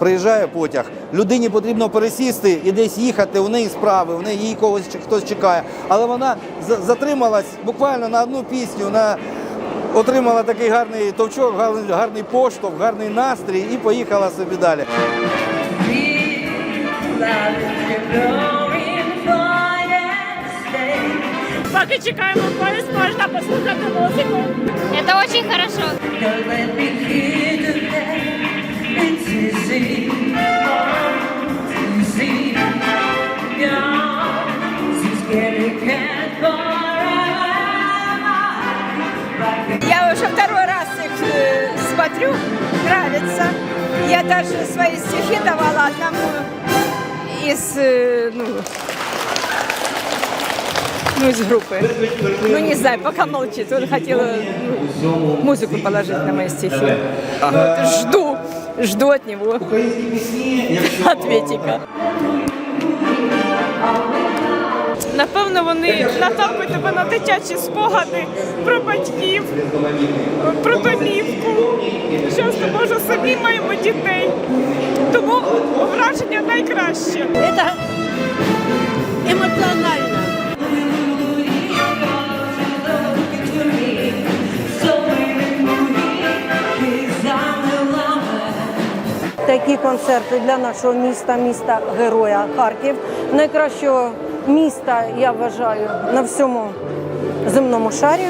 приїжджає потяг, людині потрібно пересісти і десь їхати, у неї справи, у неї її когось хтось чекає. Але вона затрималась буквально на одну пісню, на отримала такий гарний товчок, гарний, гарний поштовх, гарний настрій і поїхала собі далі. Поки чекаємо поїзд, можна послухати музику. Это очень хорошо. смотрю, нравится. Я даже свои стихи давала одному из, э, ну, ну, из группы. Ну, не знаю, пока молчит. Он хотел э, ну, музыку положить на мои стихи. Ну, вот жду, жду от него ответика. Напевно, вони наталкують тебе на дитячі спогади про батьків, про домівку. Може самі маємо дітей. Тому враження найкраще. Это эмоционально. Такі концерти для нашого міста, міста Героя Харків, найкращого міста, я вважаю, на всьому земному шарі.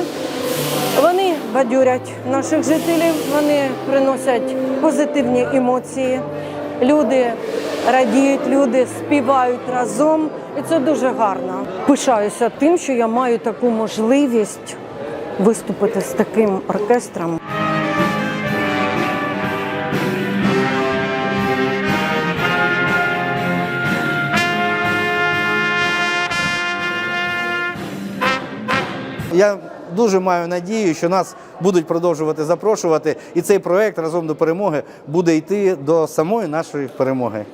Вони бадьорять наших жителів, вони приносять позитивні емоції. Люди радіють, люди співають разом, і це дуже гарно. Пишаюся тим, що я маю таку можливість виступити з таким оркестром. Я дуже маю надію, що нас будуть продовжувати запрошувати, і цей проект разом до перемоги буде йти до самої нашої перемоги.